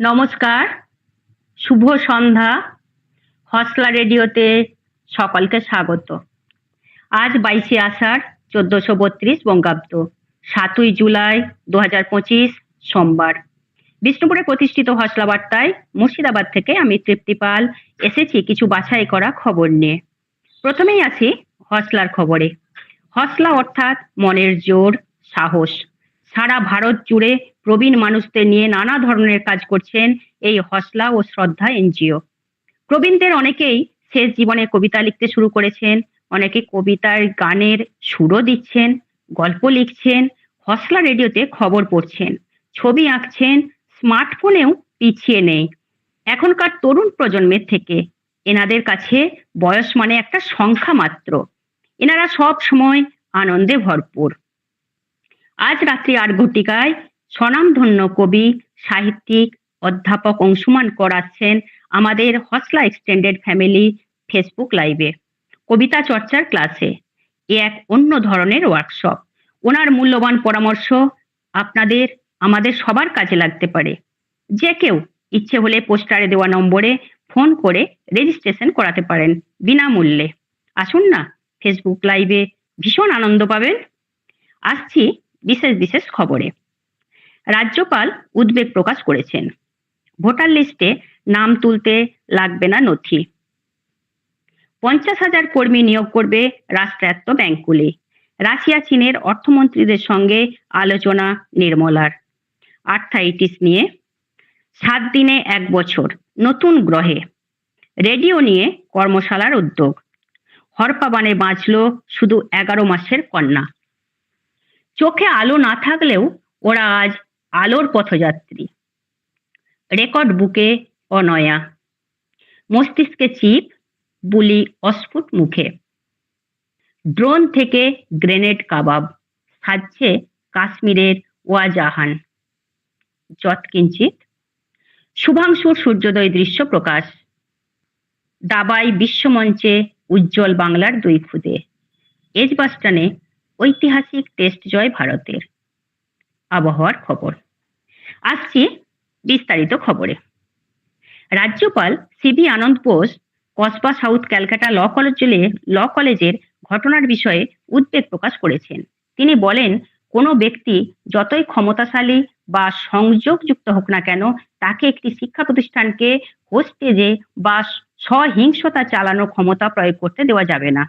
নমস্কার, শুভ সন্ধ্যা। হসলা রেডিওতে সকলকে স্বাগত। আজ বাইশে আষাঢ়, চোদ্দশো বত্রিশ বঙ্গাব্দ, সাতই জুলাই দু হাজার পঁচিশ সোমবার। বিষ্ণুপুরে প্রতিষ্ঠিত হসলা বার্তায় মুর্শিদাবাদ থেকে আমি তৃপ্তি পাল এসেছি কিছু বাছাই করা খবর নিয়ে। প্রথমেই আছি হসলার খবরে। হসলা অর্থাৎ মনের জোর, সাহস। সারা ভারত জুড়ে প্রবীণ মানুষদের নিয়ে নানা ধরনের কাজ করছেন এই হসলা ও শ্রদ্ধা এনজিও। প্রবীণদের অনেকেই শেষ জীবনে কবিতা লিখতে শুরু করেছেন, অনেকে কবিতার গানের সুরও দিচ্ছেন, গল্প লিখছেন, হসলা রেডিওতে খবর পড়ছেন, ছবি আঁকছেন, স্মার্টফোনেও পিছিয়ে নেই। এখনকার তরুণ প্রজন্মের থেকে এনাদের কাছে বয়স মানে একটা সংখ্যা মাত্র। এনারা সব সময় আনন্দে ভরপুর। আজ রাত্রি আট ঘটিকায় স্বনামধন্য কবি, সাহিত্যিক, অধ্যাপক অংশুমান করাচ্ছেন আমাদের হসলা এক্সটেন্ডেড ফ্যামিলি ফেসবুক লাইভে। কবিতা চর্চার ক্লাসে এ এক অন্য ধরনের ওয়ার্কশপ ওনার মূল্যবান পরামর্শ আপনাদের, আমাদের সবার কাজে লাগতে পারে। যে কেউ ইচ্ছে হলে পোস্টারে দেওয়া নম্বরে ফোন করে রেজিস্ট্রেশন করাতে পারেন বিনামূল্যে। আসুন না ফেসবুক লাইভে ভীষণ আনন্দ পাবেন। আসছি বিশেষ বিশেষ খবরে। রাজ্যপাল উদ্বেগ প্রকাশ করেছেন। ভোটার লিস্টে নাম তুলতে লাগবে না নথি। পঞ্চাশ হাজার কর্মী নিয়োগ করবে রাষ্ট্রায়ত্ত ব্যাংকগুলি। রাশিয়া, চীনের অর্থমন্ত্রীদের সঙ্গে আলোচনা নির্মলার। আর্থাইটিস নিয়ে সাত দিনে এক বছর নতুন গ্রহে। রেডিও নিয়ে কর্মশালার উদ্যোগ। হরপাবানে বাঁচল শুধু এগারো মাসের কন্যা। চোখে আলো না থাকলেও ওরা আজ আলোর পথযাত্রী। রেকর্ড বুকে অনয়া। মস্তিষ্কে চিপ, বুলি অস্ফুট মুখে। ড্রোন থেকে গ্রেনেড কাবাব, সাজছে কাশ্মীরের ওয়াজাহান। যৎকিঞ্চিত শুভাংশুর সূর্যোদয় দৃশ্য প্রকাশ। দাবাই বিশ্বমঞ্চে উজ্জ্বল বাংলার দুই খুদে। এজবাস্টানে ঐতিহাসিক টেস্ট জয় ভারতের। আবহাওয়ার খবর। আসছি বিস্তারিত খবরে। রাজ্যপাল CV Ananda Bose, Kasba south Calcutta law কলেজে ল কলেজের ঘটনার বিষয়ে উদ্বেগ প্রকাশ করেছেন। তিনি বলেন, কোনো ব্যক্তি যতই ক্ষমতাশালী বা সংযোগযুক্ত হোক না কেন, তাকে একটি শিক্ষা প্রতিষ্ঠানকে হোস্টেজে বা সহিংসতা চালানোর ক্ষমতা প্রয়োগ করতে দেওয়া যাবে না।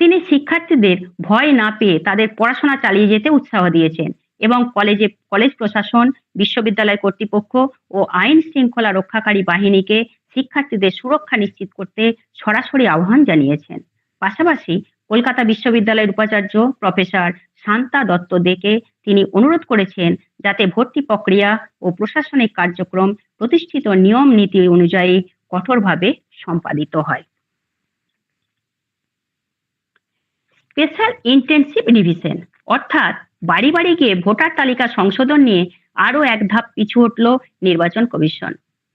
তিনি শিক্ষার্থীদের ভয় না পেয়ে তাদের পড়াশোনা চালিয়ে যেতে উৎসাহ দিয়েছেন এবং কলেজে, কলেজ প্রশাসন, বিশ্ববিদ্যালয় কর্তৃপক্ষ ও আইন শৃঙ্খলা রক্ষাকারী বাহিনীকে শিক্ষার্থীদের সুরক্ষা নিশ্চিত করতে সরাসরি আহ্বান জানিয়েছেন। পাশাপাশি কলকাতা বিশ্ববিদ্যালয়ের উপাচার্য প্রফেসর শান্তা দত্ত দেকে তিনি অনুরোধ করেছেন যাতে ভর্তি প্রক্রিয়া ও প্রশাসনিক কার্যক্রম প্রতিষ্ঠিত নিয়ম নীতি অনুযায়ী কঠোরভাবে সম্পাদিত হয়। স্পেশাল ইন্টেনসিভ রিভিশন অর্থাৎ বাড়ি বাড়ি গিয়ে ভোটার তালিকা সংশোধন নিয়ে আরও এক ধাপ পিছু উঠল নির্বাচন কমিশন।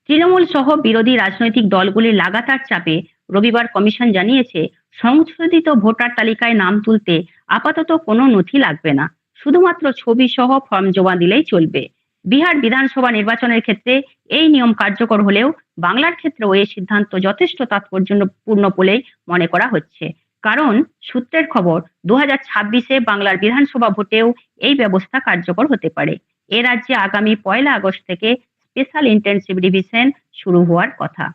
তৃণমূল সহ বিরোধী রাজনৈতিক দলগুলির লাগাতার চাপে রবিবার কমিশন জানিয়েছে, সংশোধিত ভোটার তালিকায় নাম তুলতে আপাতত কোনো নথি লাগবে না। শুধুমাত্র ছবি সহ ফর্ম জমা দিলেই চলবে। বিহার বিধানসভা নির্বাচনের ক্ষেত্রে এই নিয়ম কার্যকর হলেও বাংলার ক্ষেত্রেও এই সিদ্ধান্ত যথেষ্ট তাৎপর্যপূর্ণ বলেই মনে করা হচ্ছে। কারণ সূত্রের খবর দু হাজার ছাব্বিশে বাংলার বিধানসভা ভোটেও এই ব্যবস্থা কার্যকর হতে পারে। এ রাজ্যে আগামী পয়লা আগস্ট থেকে স্পেশাল ইন্টেনসিভ রিভিশন শুরু হওয়ার কথা।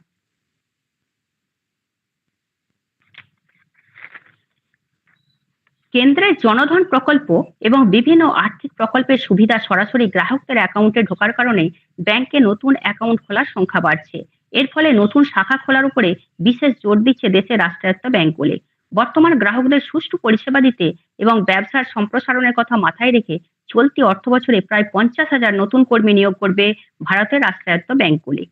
কেন্দ্রের জনধন প্রকল্প এবং বিভিন্ন আর্থিক প্রকল্পের সুবিধা সরাসরি গ্রাহকদের অ্যাকাউন্টে ঢোকার কারণে ব্যাংকে নতুন অ্যাকাউন্ট খোলার সংখ্যা বাড়ছে। এর ফলে নতুন শাখা খোলার উপরে বিশেষ জোর দিচ্ছে দেশের রাষ্ট্রায়ত্ত ব্যাংকগুলি। বর্তমান গ্রাহকদের সুষ্ঠু পরিষেবা দিতে এবং ব্যবসার সম্প্রসারণের কথা মাথায় রেখে চলতি অর্থ বছরে প্রায় পঞ্চাশ হাজার নতুন কর্মী নিয়োগ করবে ভারতের রাষ্ট্রায়ত্ত ব্যাংকগুলি।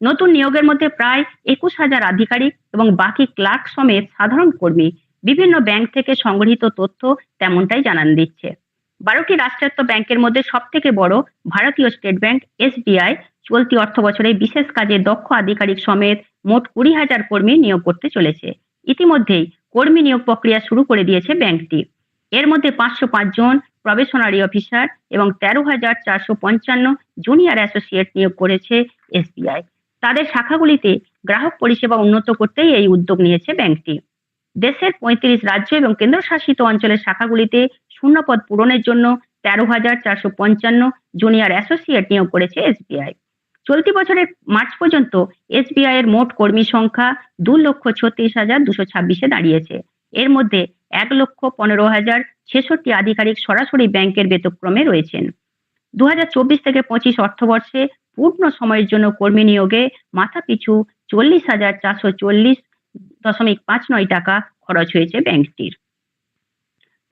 নতুন নিয়োগের মধ্যে প্রায় একুশ হাজার আধিকারিক এবং বাকি ক্লার্ক সমেত সাধারণ কর্মী বিভিন্ন ব্যাংক থেকে সংগৃহীত তথ্য তেমনটাই জানান দিচ্ছে। বারোটি রাষ্ট্রায়ত্ত ব্যাংকের মধ্যে সব থেকে বড় ভারতীয় স্টেট ব্যাংক এসবিআই চলতি অর্থ বছরে বিশেষ কাজে দক্ষ আধিকারিক সমেত মোট কুড়ি হাজার কর্মী নিয়োগ করতে চলেছে। ইতিমধ্যেই কর্মী নিয়োগ প্রক্রিয়া শুরু করে দিয়েছে ব্যাংকটি। এর মধ্যে পাঁচশো জন প্রবেশনারি অফিসার এবং তেরো হাজার চারশো পঞ্চান্ন জুনিয়র অ্যাসোসিয়েট নিয়োগ করেছে এসবিআই। তাদের শাখাগুলিতে গ্রাহক পরিষেবা উন্নত করতেই এই উদ্যোগ নিয়েছে ব্যাংকটি। দেশের পঁয়ত্রিশ রাজ্য এবং কেন্দ্রশাসিত অঞ্চলের শাখাগুলিতে শূন্যপদ পূরণের জন্য তেরো হাজার চারশো পঞ্চান্ন জুনিয়র অ্যাসোসিয়েট নিয়োগ করেছে এসবিআই। চলতি বছরের মার্চ পর্যন্ত এসবিআই এর মোট কর্মী সংখ্যা দু লক্ষ ছত্রিশ হাজার দুশো ছাব্বিশে দাঁড়িয়েছে। এর মধ্যে এক লক্ষ পনেরো হাজার ছেষট্টি আধিকারিক সরাসরি ব্যাংকের বেতক্রমে রয়েছেন। দুহাজার চব্বিশ থেকে পঁচিশ অর্থবর্ষে পূর্ণ সময়ের জন্য কর্মী নিয়োগে মাথা পিছু চল্লিশ হাজার চারশো চল্লিশ দশমিক পাঁচ নয় টাকা খরচ হয়েছে ব্যাংকটির।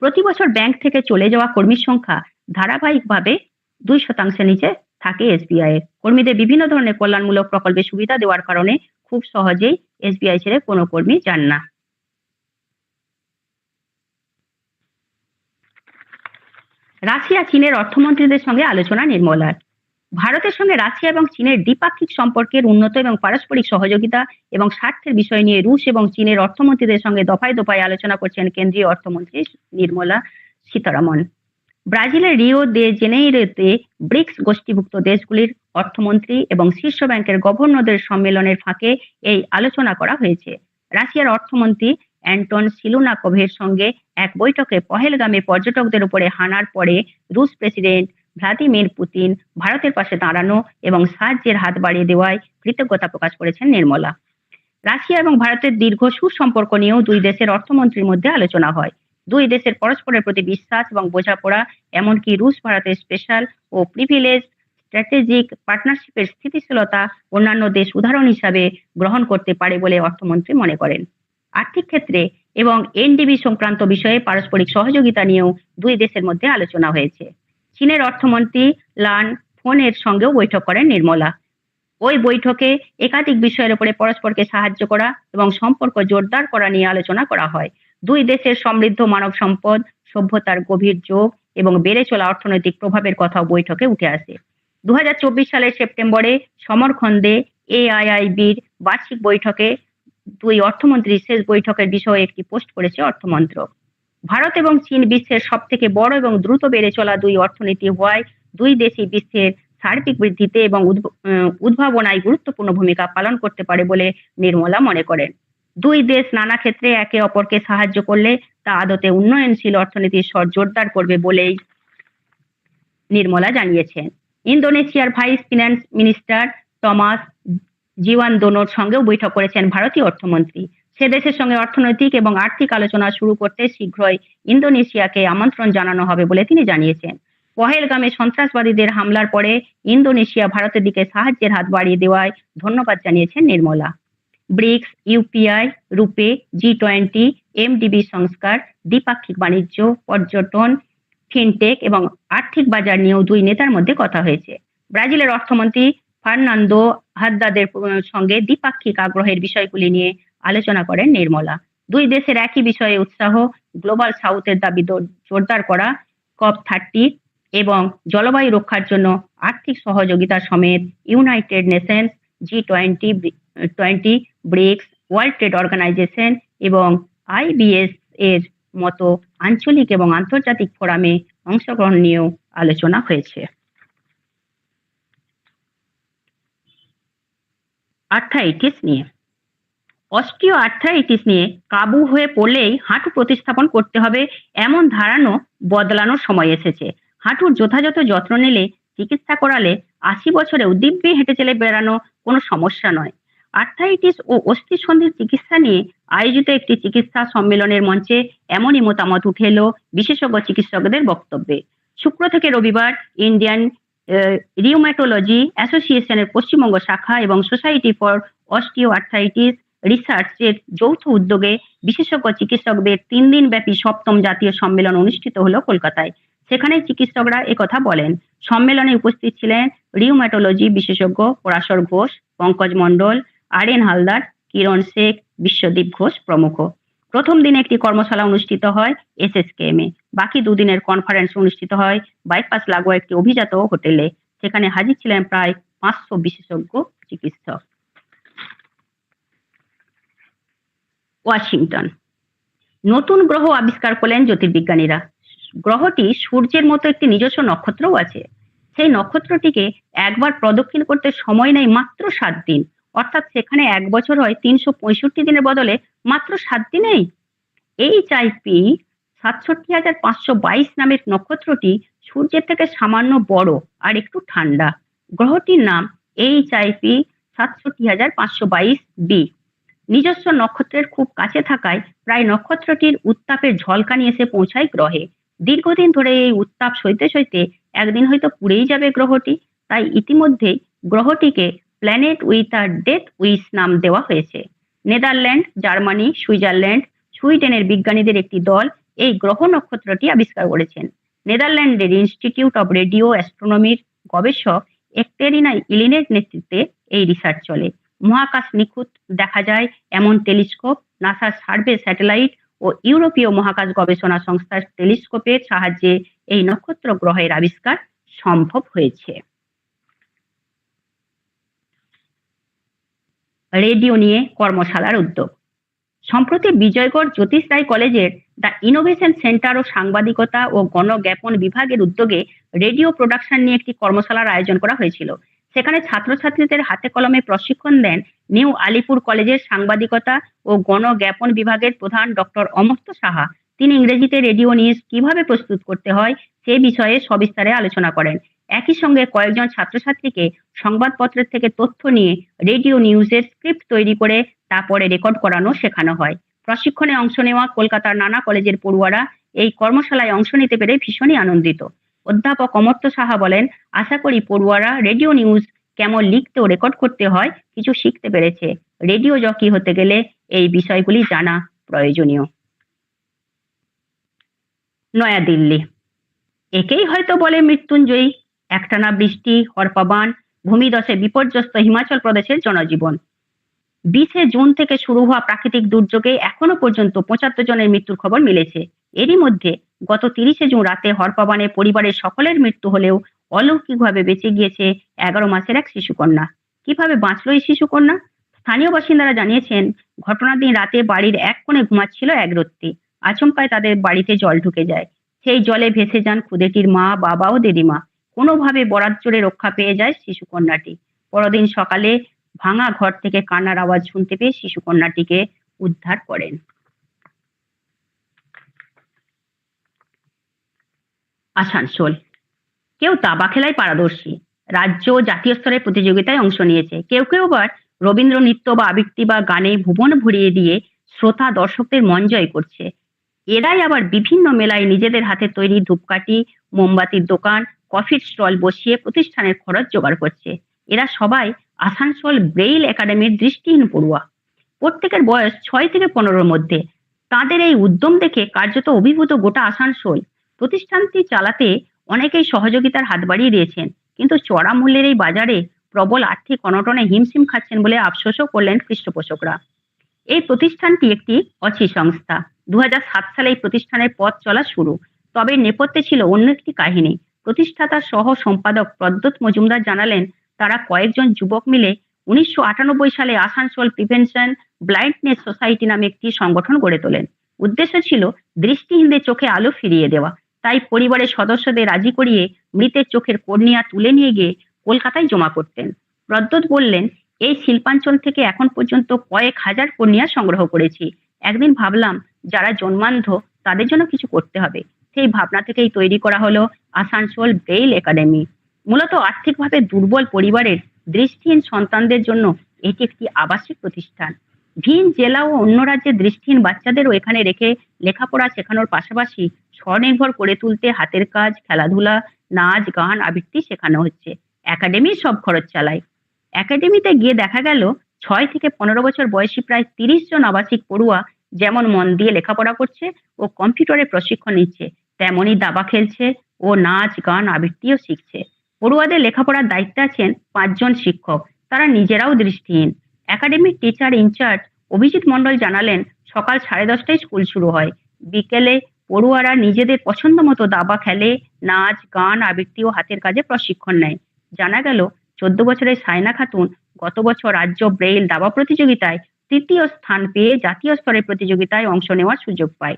প্রতি বছর ব্যাংক থেকে চলে যাওয়া কর্মীর সংখ্যা ধারাবাহিকভাবে দুই শতাংশের নিচে থাকে এসবিআই এর। কর্মীদের বিভিন্ন ধরনের কল্যাণমূলক প্রকল্পে সুবিধা দেওয়ার কারণে খুব সহজেই এসবিআই ছেড়ে কোনো কর্মী যান না। রাশিয়া, চীনের অর্থমন্ত্রীদের সঙ্গে আলোচনা নির্মলার ভারতের সঙ্গে রাশিয়া এবং চীনের দ্বিপাক্ষিক সম্পর্কের উন্নত এবং পারস্পরিক সহযোগিতা এবং স্বার্থের বিষয় নিয়ে রুশ এবং চীনের অর্থমন্ত্রীদের সঙ্গে দফায় দফায় আলোচনা করছেন কেন্দ্রীয় অর্থমন্ত্রী নির্মলা সীতারামন। ব্রাজিলের রিও দে জেনেইরোতে ব্রিক্স গোষ্ঠীভুক্ত দেশগুলির অর্থমন্ত্রী এবং শীর্ষ ব্যাংকের গভর্নরদের সম্মেলনের ফাঁকে এই আলোচনা করা হয়েছে। রাশিয়ার অর্থমন্ত্রী অ্যান্টন সিলুনাকোভের সঙ্গে এক বৈঠকে পহেলগামে পর্যটকদের উপরে হানার পরে রুশ প্রেসিডেন্ট ভ্লাদিমির পুতিন ভারতের পাশে দাঁড়ানো এবং সাহায্যের হাত বাড়িয়ে দেওয়ায় কৃতজ্ঞতা প্রকাশ করেছেন নির্মলা। রাশিয়া এবং ভারতের দীর্ঘ সুসম্পর্ক নিয়েও দুই দেশের অর্থমন্ত্রীর মধ্যে আলোচনা হয়। দুই দেশের পরস্পরের প্রতি বিশ্বাস এবং বোঝাপড়া, এমনকি রুশ ভারতের স্পেশাল ও প্রিভিলেজ স্ট্র্যাটেজিক পার্টনারশিপের স্থিতিশীলতা অন্যান্য দেশ উদাহরণ হিসাবে গ্রহণ করতে পারে বলে অর্থমন্ত্রী মনে করেন। আর্থিক ক্ষেত্রে এবং এনডিবি সংক্রান্ত বিষয়ে পারস্পরিক সহযোগিতা নিয়েও দুই দেশের মধ্যে আলোচনা হয়েছে। চীনের অর্থমন্ত্রী লান ফোনের সঙ্গেও বৈঠক করেন নির্মলা। ওই বৈঠকে একাধিক বিষয়ের উপরে পরস্পরকে সাহায্য করা এবং সম্পর্ক জোরদার করা নিয়ে আলোচনা করা হয়। দুই দেশের সমৃদ্ধ মানব সম্পদ, সভ্যতার গভীর যোগ এবং বেড়ে চলা অর্থনৈতিক প্রভাবের কথাও বৈঠকে উঠে আসে। দু হাজার চব্বিশ সালের সেপ্টেম্বরে সমরখন্দে এআইআইবির বার্ষিক বৈঠকে দুই অর্থমন্ত্রী শেষ বৈঠকের বিষয়ে একটি পোস্ট করেছে অর্থমন্ত্রক। ভারত এবং চীন বিশ্বের সব থেকে বড় এবং দ্রুত বেড়ে চলা দুই অর্থনীতি হওয়ায় দুই দেশই বিশ্বের সার্বিক বৃদ্ধিতে এবং উদ্ভাবনায় গুরুত্বপূর্ণ ভূমিকা পালন করতে পারে বলে নির্মলা মনে করেন। দুই দেশ নানা ক্ষেত্রে একে অপরকে সাহায্য করলে তা আদতে উন্নয়নশীল অর্থনীতির স্বর জোরদার করবে বলেই নির্মলা জানিয়েছেন। ইন্দোনেশিয়ার ভাইস ফিনান্স মিনিস্টার টমাস জিওয়ান দোনোর সঙ্গেও বৈঠক করেছেন ভারতীয় অর্থমন্ত্রী। সে দেশের সঙ্গে অর্থনৈতিক এবং আর্থিক আলোচনা শুরু করতে শীঘ্রই ইন্দোনেশিয়াকে আমন্ত্রণ জানানো হবে বলে তিনি জানিয়েছেন। পহেলগামে সন্ত্রাসবাদীদের হামলার পরে ইন্দোনেশিয়া ভারতের দিকে সাহায্যের হাত বাড়িয়ে দেওয়ায় ধন্যবাদ জানিয়েছেন নির্মলা। ব্রিক্স, ইউপিআই, রূপে, জি টোয়েন্টি, এমডিবি সংস্কার, দ্বিপাক্ষিক বাণিজ্য, পর্যটন, ফিনটেক এবং আর্থিক বাজার নিয়েও দুই নেতার মধ্যে কথা হয়েছে। ব্রাজিলের অর্থমন্ত্রী ফার্নান্দো হাদ্দাদের সঙ্গে দ্বিপাক্ষিক আগ্রহের বিষয়গুলি নিয়ে আলোচনা করেন নির্মলা। দুই দেশের একই বিষয়ে উৎসাহ, গ্লোবাল সাউথের দাবি জোরদার করা, কপ থার্টি এবং জলবায়ু রক্ষার জন্য আর্থিক সহযোগিতা সমেত United Nations G twenty twenty BRICS World Trade Organization এবং আইবিএস এর মতো আঞ্চলিক এবং আন্তর্জাতিক ফোরামে অংশগ্রহণ নিয়েও আলোচনা হয়েছে। আর্থাইটিস নিয়ে। অস্টিও আর্থাইটিস নিয়ে কাবু হয়ে পড়লেই হাঁটু প্রতিস্থাপন করতে হবে এমন ধারণা বদলানোর সময় এসেছে। হাঁটুর যথাযথ যত্ন নিলে চিকিৎসা করালে আশি বছরেও দিব্যি হেঁটে চলে বেড়ানো কোনো সমস্যা নয়। আর্থাইটিস ও অস্থিসন্ধির চিকিৎসা নিয়ে আয়োজিত একটি চিকিৎসা সম্মেলনের মঞ্চে এমনই মতামত উঠে এলো বিশেষজ্ঞ চিকিৎসকদের বক্তব্যে। শুক্র থেকে রবিবার ইন্ডিয়ান রিউম্যাটোলজি অ্যাসোসিয়েশনের পশ্চিমবঙ্গ শাখা এবং সোসাইটি ফর অস্টিও আর্থাইটিস রিসার্চের যৌথ উদ্যোগে বিশেষজ্ঞ চিকিৎসকদের তিন দিন ব্যাপী সপ্তম জাতীয় সম্মেলন অনুষ্ঠিত হলো কলকাতায়। সেখানে চিকিৎসকরা একথা বলেন সম্মেলনে উপস্থিত ছিলেন রিউম্যাটোলজি বিশেষজ্ঞ পরাশর ঘোষ, পঙ্কজ মণ্ডল, আর এন হালদার, কিরণ শেখ, বিশ্বদীপ ঘোষ প্রমুখ। প্রথম দিনে একটি কর্মশালা অনুষ্ঠিত হয় এসএসকেএম। এ বাকি দুদিনের কনফারেন্স অনুষ্ঠিত হয় বাইপাস লাগোয়া একটি অভিজাত হোটেলে। সেখানে হাজির ছিলেন প্রায় পাঁচশো বিশেষজ্ঞ চিকিৎসক। ওয়াশিংটন। নতুন গ্রহ আবিষ্কার করলেন জ্যোতির্বিজ্ঞানীরা। গ্রহটি সূর্যের মতো একটি নিজস্ব নক্ষত্রও আছে। সেই নক্ষত্রটিকে একবার প্রদক্ষিণ করতে সময় নেয় মাত্র সাত দিন। অর্থাৎ সেখানে এক বছর হয় তিনশো পঁয়ষট্টি দিনের বদলে মাত্র সাত দিনেই। এইচ আইপি সাতষট্টি হাজার পাঁচশো বাইশ নামের নক্ষত্রটি সূর্যের থেকে সামান্য বড় আর একটু ঠান্ডা। গ্রহটির নাম এইচ আইপি সাতষট্টি হাজার পাঁচশো বাইশ বি। নিজস্ব নক্ষত্রের খুব কাছে থাকায় প্রায় নক্ষত্রটির উত্তাপের ঝলকানি এসে পৌঁছায় গ্রহে। দীর্ঘদিন ধরে এই উত্তাপ সইতে সইতে একদিন হয়তো পুড়েই যাবে গ্রহটি। তাই ইতিমধ্যেই গ্রহটিকে planet with a death wish নাম দেওয়া হয়েছে। নেদারল্যান্ড, জার্মানি, সুইজারল্যান্ড, সুইডেনের বিজ্ঞানীদের একটি দল এই গ্রহ নক্ষত্রটি আবিষ্কার করেছেন। নেদারল্যান্ডের ইনস্টিটিউট অব রেডিও অ্যাস্ট্রোনমির গবেষক একটেরিনা ইলিনের নেতৃত্বে এই রিসার্চ চলে। মহাকাশ নিখুঁত দেখা যায় এমন টেলিস্কোপ, নাসার সার্ভে স্যাটেলাইট ও ইউরোপীয় মহাকাশ গবেষণা সংস্থার টেলিস্কোপের সাহায্যে এই নক্ষত্র গ্রহের আবিষ্কার সম্ভব হয়েছে। রেডিও নিয়ে কর্মশালার উদ্যোগ। সম্প্রতি বিজয়গড় জ্যোতিষ রায় কলেজের দ্য ইনোভেশন সেন্টার ও সাংবাদিকতা ও গণজ্ঞাপন বিভাগের উদ্যোগে রেডিও প্রোডাকশন নিয়ে একটি কর্মশালার আয়োজন করা হয়েছিল। সেখানে ছাত্রছাত্রীদের হাতে কলমে প্রশিক্ষণ দেন নিউ আলিপুর কলেজের সাংবাদিকতা ও গণজ্ঞাপন বিভাগের প্রধান ডক্টর অমর্ত্য সাহা। তিনি ইংরেজিতে রেডিও নিউজ কীভাবে প্রস্তুত করতে হয় সে বিষয়ে সবিস্তারে আলোচনা করেন। একই সঙ্গে কয়েকজন ছাত্রছাত্রীকে সংবাদপত্রের থেকে তথ্য নিয়ে রেডিও নিউজের স্ক্রিপ্ট তৈরি করে তারপরে রেকর্ড করানো শেখানো হয়। প্রশিক্ষণে অংশ নেওয়া কলকাতার নানা কলেজের পড়ুয়ারা এই কর্মশালায় অংশ নিতে পেরে ভীষণই আনন্দিত। অধ্যাপক অমর্ত্য সাহা বলেন, আশা করি পড়ুয়ারা রেডিও নিউজ কেমন লিখতে ও রেকর্ড করতে হয়, কিছু শিখতে পেরেছে। রেডিও জকি হতে গেলে এই বিষয়গুলি জানা প্রয়োজনীয়। নয়াদিল্লি। একেই হয়তো বলে মৃত্যুঞ্জয়ী। একটানা বৃষ্টি হরপাবান ভূমিদশে বিপর্যস্ত হিমাচল প্রদেশের জনজীবন। বিশে জুন থেকে শুরু হওয়া প্রাকৃতিক দুর্যোগে এখনও পর্যন্ত পঁচাত্তর জনের মৃত্যুর খবর মিলেছে। এরই মধ্যে গত তিরিশে জুন রাতে হরপাবানে পরিবারের সকলের মৃত্যু হলেও অলৌকিকভাবে বেঁচে গিয়েছে এগারো মাসের এক শিশুকন্যা। কীভাবে বাঁচলো এই শিশুকন্যা? স্থানীয় বাসিন্দারা জানিয়েছেন, ঘটনার দিন রাতে বাড়ির এক কোণে ঘুমাচ্ছিল এক রত্তি। আচমকায় তাদের বাড়িতে জল ঢুকে যায়। সেই জলে ভেসে যান খুদেটির মা, বাবা ও দিদিমা। কোনোভাবে বরাত জোরে রক্ষা পেয়ে যায় শিশুকন্যাটি। পরদিন সকালে ভাঙা ঘর থেকে কান্নার আওয়াজ শুনতে পেয়ে শিশুকন্যাটিকে উদ্ধার করেন। আসানসোল। কেউ দাবা খেলায় পারদর্শী। রাজ্য জাতীয় স্তরের প্রতিযোগিতায় অংশ নিয়েছে। কেউ কেউ আবার রবীন্দ্র নৃত্য বা আবৃত্তি বা গানে ভুবন ভরিয়ে দিয়ে শ্রোতা দর্শকদের মন জয় করছে। এরাই আবার বিভিন্ন মেলায় নিজেদের হাতে তৈরি ধূপকাঠি, মোমবাতির দোকান, কফির স্টল বসিয়ে প্রতিষ্ঠানের খরচ জোগাড় করছে। এরা সবাই আসানসোল ব্রেইল একাডেমির দৃষ্টিহীন পড়ুয়া। প্রত্যেকের বয়স ছয় থেকে পনেরোর মধ্যে। তাদের এই উদ্যম দেখে কার্যত অভিভূত গোটা আসানসোল। প্রতিষ্ঠানটি চালাতে অনেকেই সহযোগিতার হাত বাড়িয়ে দিয়েছেন, কিন্তু চড়া মূল্যের এই বাজারে প্রবল আর্থিক অনটনে হিমশিম খাচ্ছেন বলে আফসোসও করলেন পৃষ্ঠপোষকরা। এই প্রতিষ্ঠানটি একটি অচি সংস্থা। দু হাজার সাত সালে এই প্রতিষ্ঠানের পথ চলা শুরু। তবে নেপথ্যে ছিল অন্য একটি কাহিনী। প্রতিষ্ঠাতা সহ সম্পাদক প্রদ্যোৎ মজুমদার জানালেন, তারা কয়েকজন যুবক মিলে উনিশশো আটানব্বই সালে আসানসোল প্রিভেনশন ব্লাইন্ডনেস সোসাইটি নামে একটি সংগঠন গড়ে তোলেন। উদ্দেশ্য ছিল দৃষ্টিহীনদের চোখে আলো ফিরিয়ে দেওয়া। তাই পরিবারের সদস্যদের রাজি করিয়ে মৃতের চোখের কর্নিয়া তুলে নিয়ে গিয়ে কলকাতায় জমা করতেন। প্রদ্যোৎ বললেন, এই শিল্পাঞ্চল থেকে এখন পর্যন্ত কয়েক হাজার কর্নিয়া সংগ্রহ করেছি। একদিন ভাবলাম, যারা জন্মান্ধ, তাদের জন্য কিছু করতে হবে। সেই ভাবনা থেকেই তৈরি করা হলো আসানসোল ব্রেইল একাডেমি। মূলত আর্থিকভাবে দুর্বল পরিবারের দৃষ্টিহীন সন্তানদের জন্য এটি একটি আবাসিক প্রতিষ্ঠান। ভিন জেলা ও অন্য রাজ্যের দৃষ্টিহীন বাচ্চাদেরও এখানে রেখে লেখাপড়া শেখানোর পাশাপাশি স্বনির্ভর করে তুলতে হাতের কাজ, খেলাধুলা, নাচ, গান, আবৃত্তি শেখানো হচ্ছে। একাডেমি সব খরচ চালায়। একাডেমিতে গিয়ে দেখা গেল, ছয় থেকে পনেরো বছর বয়সী প্রায় তিরিশ জন আবাসিক পড়ুয়া যেমন মন দিয়ে লেখাপড়া করছে ও কম্পিউটারে প্রশিক্ষণ নিচ্ছে, তেমনই দাবা খেলছে ও নাচ, গান, আবৃত্তিও শিখছে। পড়ুয়াদের লেখাপড়ার দায়িত্বে আছেন পাঁচজন শিক্ষক, তারা নিজেরাও দৃষ্টিহীন। Academic teacher incharge Abhijit Mondal জানালেন, সকাল সাড়ে দশটায় স্কুল শুরু হয়, বিকেলে পড়ুয়ারা নিজেদের পছন্দ মতো দাবা খেলে, নাচ, গান, আবৃত্তি ও হাতের কাজে প্রশিক্ষণ নেয়। জানা গেল, চোদ্দ বছরের সায়না খাতুন গত বছর রাজ্য ব্রেইল দাবা প্রতিযোগিতায় তৃতীয় স্থান পেয়ে জাতীয় স্তরের প্রতিযোগিতায় অংশ নেওয়ার সুযোগ পায়।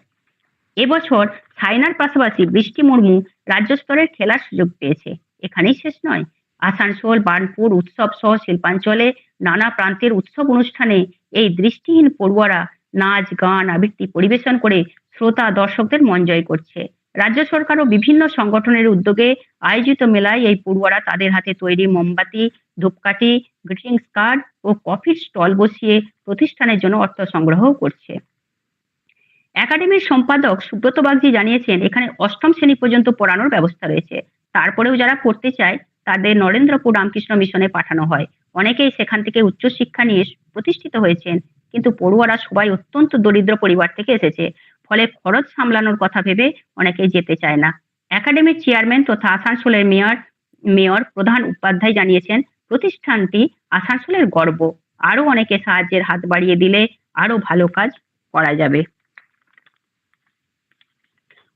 এবছর সাইনার পাশাপাশি বৃষ্টি মুর্মু রাজ্য স্তরের খেলার সুযোগ পেয়েছে। এখানেই শেষ নয়। আসানসোল, বার্নপুর উৎসব সহ শিল্পাঞ্চলে নানা প্রান্তের উৎসব অনুষ্ঠানে এই দৃষ্টিহীন পড়ুয়ারা নাচ, গান, আবৃত্তি পরিবেশন করে শ্রোতা দর্শকদের মন জয় করছে। রাজ্য সরকার ও বিভিন্ন সংগঠনের উদ্যোগে আয়োজিত মেলায় এই পড়ুয়ারা তাদের হাতে তৈরি মোমবাতি, ধূপকাঠি, গ্রিটিংস কার্ড ও কফির স্টল বসিয়ে প্রতিষ্ঠানের জন্য অর্থ সংগ্রহ করছে। একাডেমির সম্পাদক সুব্রত বাগজি জানিয়েছেন, এখানে অষ্টম শ্রেণি পর্যন্ত পড়ানোর ব্যবস্থা রয়েছে। তারপরেও যারা পড়তে চায়, তাদের নরেন্দ্রপুর রামকৃষ্ণ মিশনে পাঠানো হয়। অনেকেই সেখান থেকে উচ্চশিক্ষা নিয়ে প্রতিষ্ঠিত হয়েছেন, কিন্তু পড়ুয়ারা সবাই অত্যন্ত দরিদ্র পরিবার থেকে এসেছে। ফলে খরচ সামলানোর কথা ভেবে অনেকে যেতে চায় না। একাডেমির চেয়ারম্যান তথা আসানসোলের মেয়র মেয়র প্রধান উপাধ্যায় জানিয়েছেন, প্রতিষ্ঠানটি আসানসোলের গর্ব। আরও অনেকে সাহায্যের হাত বাড়িয়ে দিলে আরও ভালো কাজ করা যাবে।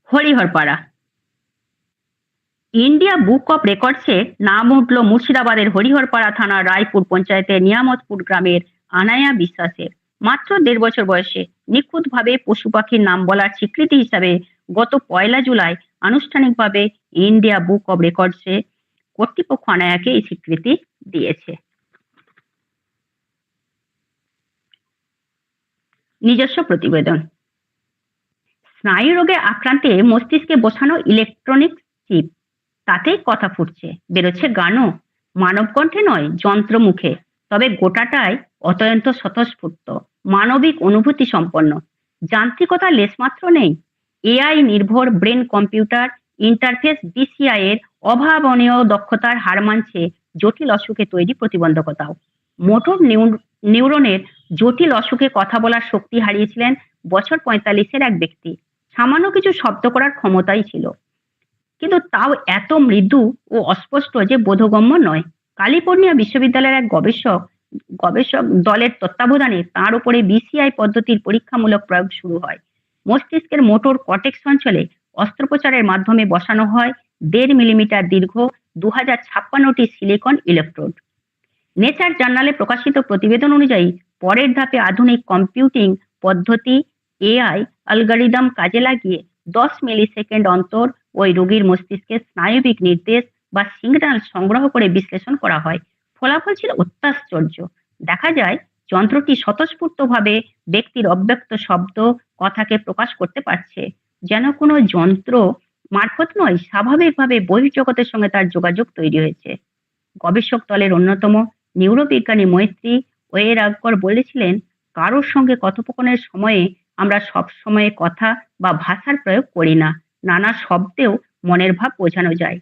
হরিহরপাড়া। ইন্ডিয়া বুক অফ রেকর্ডসে নাম উঠল মুর্শিদাবাদের হরিহরপাড়া থানার রায়পুর পঞ্চায়েতের নিয়ামতপুর গ্রামের আনায়া বিশ্বাসের। মাত্র দেড় বছর বয়সে নিখুঁতভাবে পশু পাখির নাম বলার স্বীকৃতি হিসাবে গত পয়লা জুলাই আনুষ্ঠানিকভাবে ইন্ডিয়া বুক অব রেকর্ডসে কর্তৃপক্ষ আনায়াকে এই স্বীকৃতি দিয়েছে। নিজস্ব প্রতিবেদন। স্নায়ু রোগে আক্রান্তে মস্তিষ্কে বসানো ইলেকট্রনিক চিপ তাতেই কথা ফুটছে। বেরোচ্ছে গানও। মানব কণ্ঠে নয় যন্ত্র মুখে তবে গোটাটাই অত্যন্ত স্বতঃস্ফূর্ত। মানবিক অনুভূতি সম্পন্ন। যান্ত্রিকতা লেশমাত্র নেই। এআই নির্ভর ব্রেন কম্পিউটার ইন্টারফেস বিসিআই এর অভাবনীয় দক্ষতার হার মানছে জটিল অসুখে তৈরি প্রতিবন্ধকতাও। মোটর নিউরনের জটিল অসুখে কথা বলার শক্তি হারিয়েছিলেন বছর পঁয়তাল্লিশের এক ব্যক্তি। সামান্য কিছু শব্দ করার ক্ষমতাই ছিল। কিন্তু তাও এত মৃদু ও অস্পষ্ট যে বোধগম্য নয়। ক্যালিফোর্নিয়া বিশ্ববিদ্যালয়ের এক গবেষক গবেষক দলের তত্ত্বাবধানে তার উপরে বিসিআই পদ্ধতির পরীক্ষামূলক প্রয়োগ শুরু হয়। মস্তিষ্কের মোটর কটেক্স অঞ্চলে অস্ত্রোপচারের মাধ্যমে বসানো হয়। দেড় মিলিমিটার দীর্ঘ দু হাজার ছাপ্পান্নটি সিলিকন ইলেকট্রোড। নেচার জার্নালে প্রকাশিত প্রতিবেদন অনুযায়ী, পরের ধাপে আধুনিক কম্পিউটিং পদ্ধতি এআই অ্যালগরিদম কাজে লাগিয়ে দশ মিলি সেকেন্ড অন্তর ওই রোগীর মস্তিষ্কে স্নায়বিক নির্দেশ বা সিগন্যাল সংগ্রহ করে বিশ্লেষণ করা হয়। ফলাফল ছিল অত্যাশ্চর্য। দেখা যায়, যন্ত্রটি স্বতঃস্ফূর্তভাবে ব্যক্তির অব্যক্ত শব্দ, কথাকে প্রকাশ করতে পারছে। যেন কোনো যন্ত্র মারফত নয়, স্বাভাবিকভাবে বহির্জগতের সঙ্গে তার যোগাযোগ তৈরি হয়েছে। গবেষক দলের অন্যতম নিউরোবিজ্ঞানী মৈত্রী ওয়েরাগকর বলেছিলেন, কারোর সঙ্গে কথোপকথনের সময়ে আমরা সব সময়ে কথা বা ভাষার প্রয়োগ করি না। নানা শব্দেও মনের ভাব বোঝানো যায়।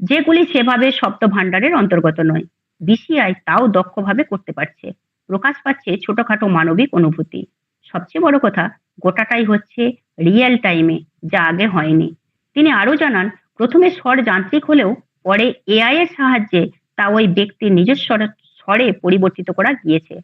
যেগুলি সেভাবে শব্দ ভাণ্ডারের অন্তর্গত নয়। বিসিআই তাও দক্ষভাবে করতে পারছে। প্রকাশ পাচ্ছে ছোটখাটো মানবিক অনুভূতি। সবচেয়ে বড় কথা, গোটাটাই হচ্ছে রিয়েল টাইমে যা আগে হয়নি। তিনি আরও জানান, প্রথমে স্বর যান্ত্রিক হলেও পরে এআই এর সাহায্যে তা ওই ব্যক্তির নিজস্ব স্বরে পরিবর্তিত করা গিয়েছে।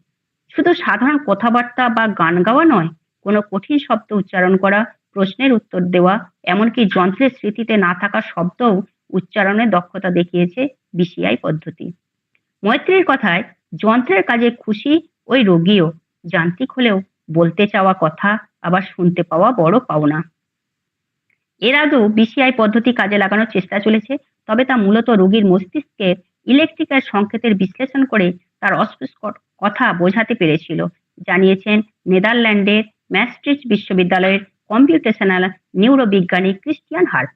শুধু সাধারণ কথাবার্তা বা গান গাওয়া নয়, কোনো কঠিন শব্দ উচ্চারণ করা, প্রশ্নের উত্তর দেওয়া, এমনকি যন্ত্রের স্মৃতিতে না থাকা শব্দও উচ্চারণের দক্ষতা দেখিয়েছে বিসিআই পদ্ধতি। মৈত্রীর কথায় যন্ত্রের কাজে খুশি ওই রোগীও। যান্ত্রিক হলেও বলতে চাওয়া কথা, আবার শুনতে পাওয়া বড় পাওনা। এর আগেও বিসিআই পদ্ধতি কাজে লাগানোর চেষ্টা চলেছে, তবে তা মূলত রোগীর মস্তিষ্কের ইলেকট্রিক্যাল সংকেতের বিশ্লেষণ করে তার অস্পষ্ট কথা বোঝাতে পেরেছিল, জানিয়েছেন নেদারল্যান্ডের ম্যাস্ট্রিচ বিশ্ববিদ্যালয়ের কম্পিউটেশনাল নিউরোবিজ্ঞানী ক্রিস্টিয়ান হার্ট।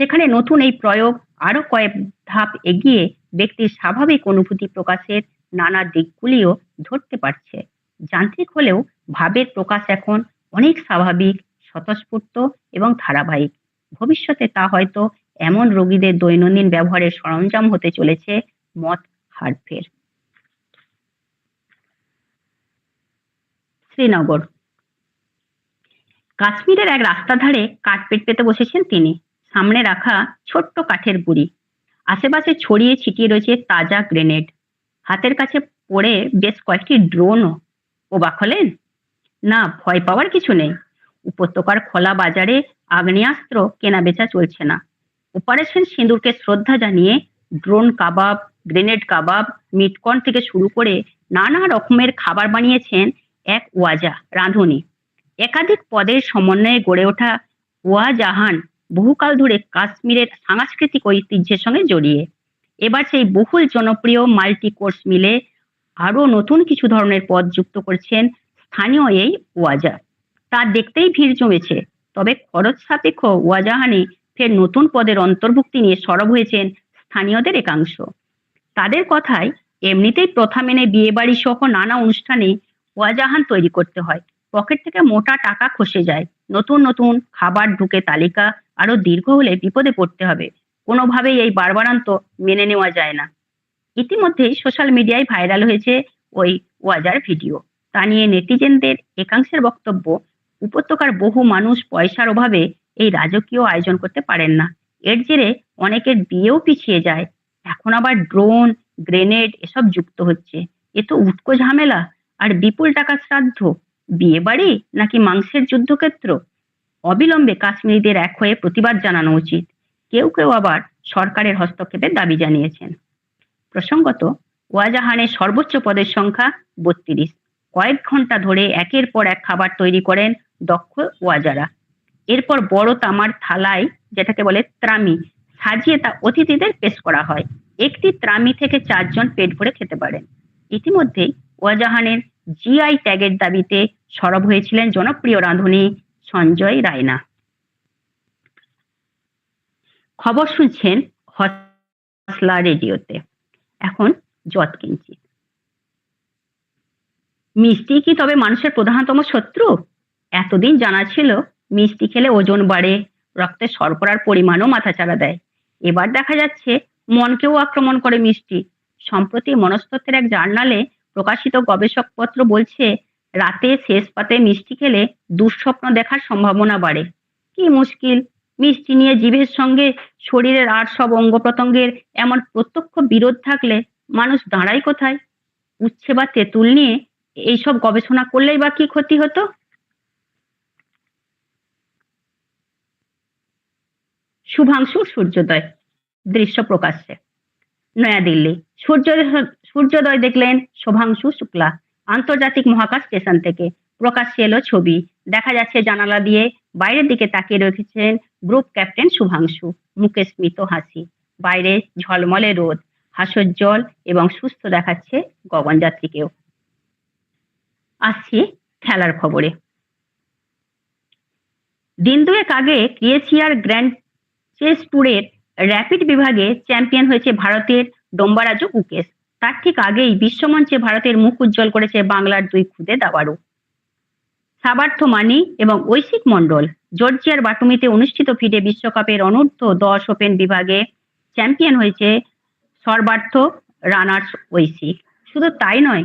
সেখানে নতুন এই প্রয়োগ আরও কয়েক ধাপ এগিয়ে ব্যক্তির স্বাভাবিক অনুভূতি প্রকাশের নানা দিকগুলিও ধরতে পারছে। যান্ত্রিক হলেও ভাবের প্রকাশ এখন অনেক স্বাভাবিক, স্বতঃস্ফূর্ত এবং ধারাবাহিক। ভবিষ্যতে তা হয়তো এমন রোগীদের দৈনন্দিন ব্যবহারের সরঞ্জাম হতে চলেছে মত হার্টফের। শ্রীনগর। কাশ্মীরের এক রাস্তার ধারে কাঠপেট পেতে বসেছেন তিনি। সামনে রাখা ছোট্ট কাঠের গুড়ি আশেপাশে ছড়িয়ে ছিটিয়ে রয়েছে তাজা গ্রেনেড। হাতের কাছে পড়ে বেশ কয়েকটি ড্রোনও। অবাক হলেন? না, ভয় পাওয়ার কিছু নেই। উপত্যকার খোলা বাজারে আগ্নেয়াস্ত্র কেনা বেচা চলছে না। অপারেশন সিঁদুরকে শ্রদ্ধা জানিয়ে ড্রোন কাবাব, গ্রেনেড কাবাব, মিটকর্ন থেকে শুরু করে নানা রকমের খাবার বানিয়েছেন এক ওয়াজা রাঁধুনি। একাধিক পদের সমন্বয়ে গড়ে ওঠা ওয়াজাহান বহুকাল ধরে কাশ্মীরের সাংস্কৃতিক ঐতিহ্যের সঙ্গে জড়িয়ে। এবার সেই বহুল জনপ্রিয় মাল্টি কোর্স মিলে আরও নতুন কিছু ধরনের পদ যুক্ত করছেন স্থানীয় এই ওয়াজা। তা দেখতেই ভিড় জমেছে, তবে খরচ সাপেক্ষ ওয়াজাহানি ফের নতুন পদের অন্তর্ভুক্তি নিয়ে সরব হয়েছেন স্থানীয়দের একাংশ। তাদের কথায় এমনিতেই প্রথা মেনে বিয়ে বাড়ি সহ নানা অনুষ্ঠানে ওয়াজাহান তৈরি করতে হয়। পকেট থেকে মোটা টাকা খসে যায়। নতুন নতুন খাবার ঢুকে তালিকা আরও দীর্ঘ হলে বিপদে পড়তে হবে। কোনোভাবেই এই বারবারান্ত মেনে নেওয়া যায় না। ইতিমধ্যেই সোশ্যাল মিডিয়ায় ভাইরাল হয়েছে ওই ওয়াজার ভিডিও। তা নিয়ে নেটিজেনদের একাংশের বক্তব্য, উপত্যকার বহু মানুষ পয়সার অভাবে এই রাজকীয় আয়োজন করতে পারেন না। এর জেরে অনেকের বিয়েও পিছিয়ে যায়। এখন আবার ড্রোন, গ্রেনেড এসব যুক্ত হচ্ছে। এ তো উটকো ঝামেলা। আর বিপুল টাকা শ্রাদ্ধ। বিয়ে বাড়ি নাকি মাংসের যুদ্ধক্ষেত্র? অবিলম্বে কাশ্মীরিদের এক হয়ে প্রতিবাদ জানানো উচিত। কেউ কেউ আবার সরকারের হস্তক্ষেপের দাবি জানিয়েছেন। প্রসঙ্গত, ওয়াজাহানের সর্বোচ্চ পদের সংখ্যা বত্রিশ। কয়েক ঘণ্টা ধরে একের পর এক খাবার তৈরি করেন দক্ষ ওয়াজারা। এরপর বড় তামার থালায়, যেটাকে বলে ত্রামি, সাজিয়ে তা অতিথিদের পেশ করা হয়। একটি ত্রামি থেকে চারজন পেট ভরে খেতে পারেন। ইতিমধ্যেই ওয়াজাহানের জিআই ট্যাগের দাবিতে সরব হয়েছিলেন জনপ্রিয় রাঁধুনি সঞ্জয় রায়না। খবর শুনছেন হসলা রেডিওতে। এখন যত কিঞ্চিত। মিষ্টি কি তবে মানুষের প্রধানতম শত্রু? এতদিন জানা ছিল মিষ্টি খেলে ওজন বাড়ে, রক্তে শর্করার পরিমাণও মাথাচাড়া দেয়। এবার দেখা যাচ্ছে মনকেও আক্রমণ করে মিষ্টি। সম্প্রতি মনস্তত্ত্বের এক জার্নালে প্রকাশিত গবেষকপত্র বলছে রাতে শেষ পাতে মিষ্টি খেলে দুঃস্বপ্ন দেখার সম্ভাবনা বাড়ে। কি মুশকিল! মিষ্টি নিয়ে জীবের সঙ্গে শরীরের আর সব অঙ্গ প্রত্যঙ্গের এমন প্রত্যক্ষ বিরোধ থাকলে মানুষ দাঁড়ায় কোথায়? উচ্ছে বা তেঁতুল নিয়ে এইসব গবেষণা করলেই বা কি ক্ষতি হতো? শুভাংশুর সূর্যোদয়, দৃশ্য প্রকাশ্যে, নয়াদিল্লি। সূর্যোদয় সূর্যোদয় দেখলেন শুভাংশু শুক্লা। আন্তর্জাতিক মহাকাশ স্টেশন থেকে প্রকাশ্যে এলো ছবি। দেখা যাচ্ছে জানালা দিয়ে বাইরের দিকে তাকিয়ে রেখেছেন গ্রুপ ক্যাপ্টেন শুভাংশু মুখে স্মিত হাসি। বাইরে ঝলমলে রোদ হাস্যোজ্জ্বল এবং সুস্থ দেখাচ্ছে গগনযাত্রীকেও। আসছি খেলার খবরে। দিন দুয়েক আগে ক্রিয়েশিয়ার গ্র্যান্ড চেস ট্যুরের র্যাপিড বিভাগে চ্যাম্পিয়ন হয়েছে ভারতের ডোম্বারাজু কুকেশ তার ঠিক আগেই বিশ্বমঞ্চে ভারতের মুখ উজ্জ্বল করেছে বাংলার দুই খুদে দাবারু সাবার্থ মানি এবং ঐশিক মণ্ডল জর্জিয়ার বাটুমিতে অনুষ্ঠিত ফিডে বিশ্বকাপের অনূর্ধ্ব দশ ওপেন বিভাগে চ্যাম্পিয়ন হয়েছে সর্বার্থ রানার্স ঐশিক। শুধু তাই নয়,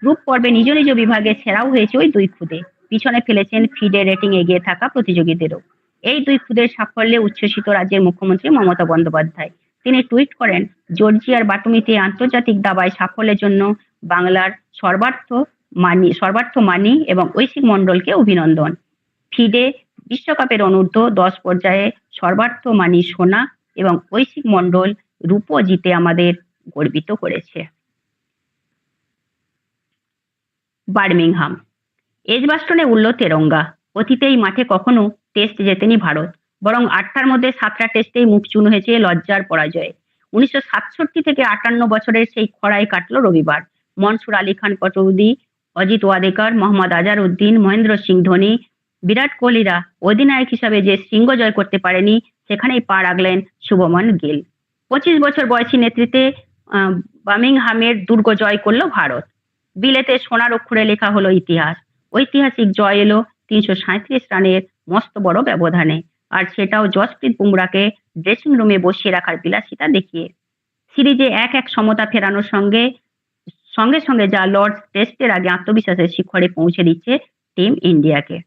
গ্রুপ পর্বে নিজ নিজ বিভাগে সেরাও হয়েছে ওই দুই খুদে। পিছনে ফেলেছেন ফিডে রেটিং এগিয়ে থাকা প্রতিযোগীদেরও। এই দুই খুদের সাফল্যে উচ্ছ্বসিত রাজ্যের মুখ্যমন্ত্রী মমতা বন্দ্যোপাধ্যায়। তিনি টুইট করেন, জর্জিয়ার বাটুমিতে আন্তর্জাতিক দাবায় সাফল্যের জন্য বাংলার সর্বার্থ মানি সর্বার্থ মানি এবং ঐশিক মণ্ডলকে অভিনন্দন। ফিডে বিশ্বকাপের অনূর্ধ্ব দশ পর্যায়ে সর্বার্থ মানি সোনা এবং ঐশিক মণ্ডল রূপো জিতে আমাদের গর্বিত করেছে। বার্মিংহাম, এজবাস্টনে উঠল তেরঙ্গা। অতীতেই মাঠে কখনো টেস্ট জেতেনি ভারত। বরং আটটার মধ্যে সাতটা টেস্টেই মুখ চুন হয়েছে, লজ্জার পরাজয়ে। উনিশশো সাতষট্টি থেকে আটান্ন বছরের সেই খরাই কাটল রবিবার। মনসুর আলী খান পটৌদি অজিত ওয়াদেকর, মোহাম্মদ আজার উদ্দিন মহেন্দ্র সিং ধোনি, বিরাট কোহলিরা অধিনায়ক হিসাবে যে শৃঙ্গ জয় করতে পারেনি, সেখানেই পা রাখলেন শুভমন গিল। পঁচিশ বছর বয়সী নেতৃত্বে বামিংহামের দুর্গ জয় করল ভারত। বিলেতে সোনার অক্ষরে লেখা হলো ইতিহাস। ঐতিহাসিক জয় এলো তিনশো রানের মস্ত বড় ব্যবধানে। আর সেটাও জসপ্রীত বুমরাকে ড্রেসিং রুমে বসিয়ে রাখার বিলাসিতা দেখিয়ে। সিরিজে এক এক সমতা ফেরানোর সঙ্গে সঙ্গে সঙ্গে যা লর্ডস টেস্টের আগে আত্মবিশ্বাসের শিখরে পৌঁছে দিচ্ছে টিম ইন্ডিয়াকে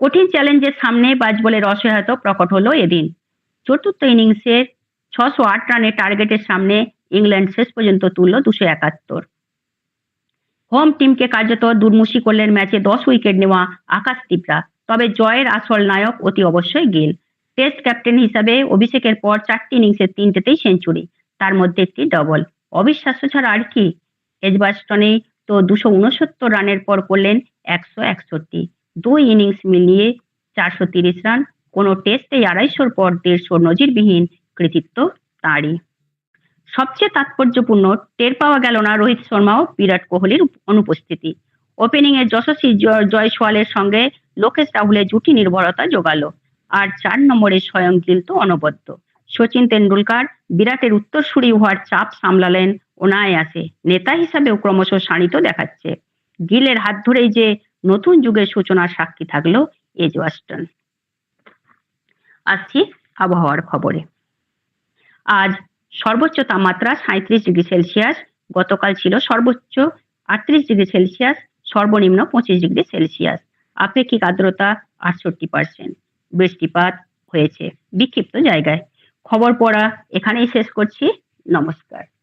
কঠিন চ্যালেঞ্জের সামনে বাজবলের অসহায়তা প্রকট হলো এদিন। চতুর্থ ইনিংসের ছশো আট রানের টার্গেটের সামনে ইংল্যান্ড শেষ পর্যন্ত তুলল দুশো একাত্তর। হোম টিমকে কার্যত দুর্মুষি করলেন ম্যাচে দশ উইকেট নেওয়া আকাশ আকাশদীপরা তবে জয়ের আসল নায়ক অতি অবশ্যই গিল। টেস্ট ক্যাপ্টেন হিসাবে অভিষেকের পর চারটি ইনিংসের তিনটেতেই সেঞ্চুরি, তার মধ্যে একটি ডবল অবিশ্বাস্য ছাড়া আর কি। এজবাস্টনে তো দুশো উনসত্তর রানের পর করলেন একশো একষট্টি। দুই ইনিংস মিলিয়ে চারশো তিরিশ রান, কোনো টেস্টেই আড়াইশোর পর দেড়শো নজিরবিহীন কৃতিত্ব তাঁরই। সবচেয়ে তাৎপর্যপূর্ণ টের পাওয়া গেল না রোহিত শর্মা ও বিরাট কোহলির অনুপস্থিতি। ওপেনিংয়ে যশস্বী জ- জয়সওয়ালের সঙ্গে লোকেশ রাহুলের জুটি নির্ভরতা জোগালো। আর চার নম্বরে স্বয়ং গিল তো অনবদ্য। সচিন তেন্ডুলকার বিরাটের উত্তরসূরি হওয়ার চাপ সামলালেন অনায়াসে। নেতা হিসাবেও ক্রমশ শাণিত দেখাচ্ছে। গিলের হাত ধরেই যে নতুন যুগের সূচনার সাক্ষী থাকল এজ ওয়াস্টন। আসছি আবহাওয়ার খবরে। আজ সর্বোচ্চ তাপমাত্রা সাঁত্রিশ ডিগ্রি সেলসিয়াস। গতকাল ছিল সর্বোচ্চ আটত্রিশ ডিগ্রি সেলসিয়াস। সর্বনিম্ন পঁচিশ ডিগ্রি সেলসিয়াস। আপেক্ষিক আর্দ্রতা আটষট্টি পার্সেন্ট। বৃষ্টিপাত হয়েছে। বিক্ষিপ্ত জায়গায়। খবর পড়া এখানেই শেষ করছি। নমস্কার।